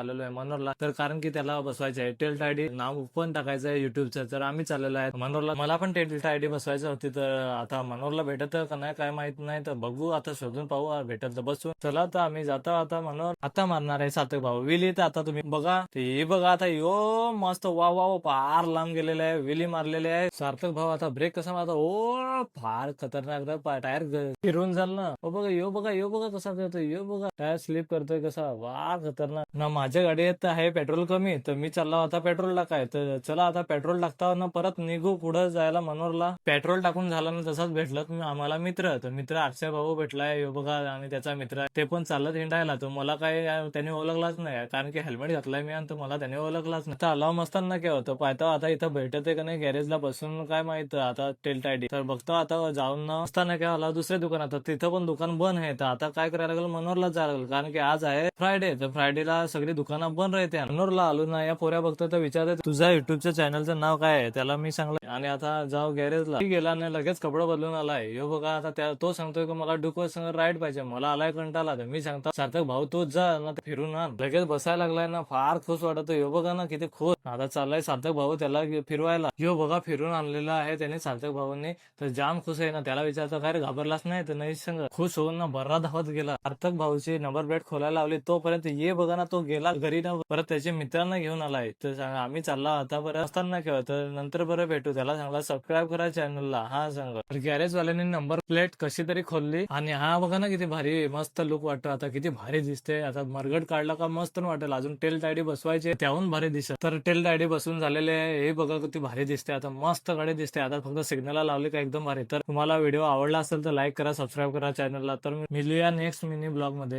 आलेलो आहे मनोरला. तर कारण की त्याला बसवायचं आहे टेल्ट आयडी नाव पण टाकायचं आहे युट्यूबचं तर आम्ही चाललेलो आहे मनोरला. मला पण टेल्ट आयडी बसवायचं होती. तर आता मनोरला भेटत का नाही काय माहीत नाही. तर बघू आता शोधून पाहू. भेटत तर बसू चला तर आम्ही जातो. आता मनोर आता मारणार आहे सातक भाऊ. विली तर आता तुम्ही बघा. ते हे बघा आता. यो मस्त. वा वा वा, फार लांब गेलेले आहे. विली मारलेले आहे. सार्थक भाऊ आता ब्रेक कसा मारता? ओ फार खतरनाक टायर फिरून झालं ना. ओ बघा यो बघा यो बघा कसा करतोय. यो बघा. टायर स्लिप करतोय कसा. वा खतरनाक. ना माझ्या गाडीत आहे पेट्रोल कमी तर मी चालला होता पेट्रोल टाकाय तर चला आता पेट्रोल टाकता ना परत निघू पुढे जायला मनोरला. पेट्रोल टाकून झालं ना तसाच भेटलं. मी आम्हाला मित्र तर मित्र अक्षय भाऊ भेटलाय यो बघा आणि त्याचा मित्र ते पण चालत हिंडायला तर मला काय त्याने ओळखलाच नाही. कारण की हेल्मेट घातलाय मी आणि मला त्याने ओळखलाच नाही. तर अलाव असताना काय होतं? पाहतो आता इथं भेटत आहे का नाही गॅरेजला बसून काय माहीत? आता टेल टायडी. तर बघतो आता जाऊन मस्त असताना काय आला दुसऱ्या दुकानात. तिथं पण दुकान बंद आहे. तर आता काय करायला लागेल? मनोरला जायला लागेल. कारण की आज आहे फ्रायडे तर फ्रायडेला सगळी दुकानात बंद राहते मनोरला आलो ना या पोऱ्या बघतो तर विचारत तुझ्या युट्यूबच्या चॅनलचं नाव काय आहे? त्याला मी सांगलं आणि आता जाऊ गॅरेजला. गेला आणि लगेच कपडे बदलून आलाय. यो बघा आता त्या तो सांगतोय की मला डुको संग राईड पाहिजे. मला आलाय कंटाळा तर मी सांगतो सार्थक भाऊ तोच जा ना फिरून आण. लगेच बसायला लागलाय ना फार खुश वाटत यो बघा ना किती खुश. आता चाललाय सार्थक भाऊ त्याला फिरवायला. यो बघा फिरून आणलेला आहे त्याने सार्थक भाऊंनी. तर जाम खुश आहे ना त्याला विचारतो काय घाबरलाच नाही? तर नाही सांग खुश होऊन ना बरा धावत गेला. सार्थक भाऊची नंबर प्लेट खोलायला लावली. तोपर्यंत ये बघा ना तो गेला घरी ना परत त्याच्या मित्रांना घेऊन आलाय. तर आम्ही चालला आता बरं. असताना खेळत तर नंतर बरं भेटू त्याला सांगला सबस्क्राईब करा चॅनलला हा सांग तर गॅरेज वाल्याने नंबर प्लेट कशी तरी खोलली आणि हा बघा ना किती भारी मस्त लुक वाटतो. आता किती भारी दिसते आता मरगड काढला का मस्त वाटेल. अजून टेल डायडी बसवायचे. त्याहून भारी दिसत. तर टेल डायडी बसून झालेले हे बघा किती भारी दिसते आता मस्त गाडी दिसते आता फक्त सिग्नलला लावली का एकदम भारी. तर तुम्हाला व्हिडिओ आवडला असेल तर लाईक करा सबस्क्राईब करा चॅनलला तर मिलूया नेक्स्ट मिनी ब्लॉगमध्ये.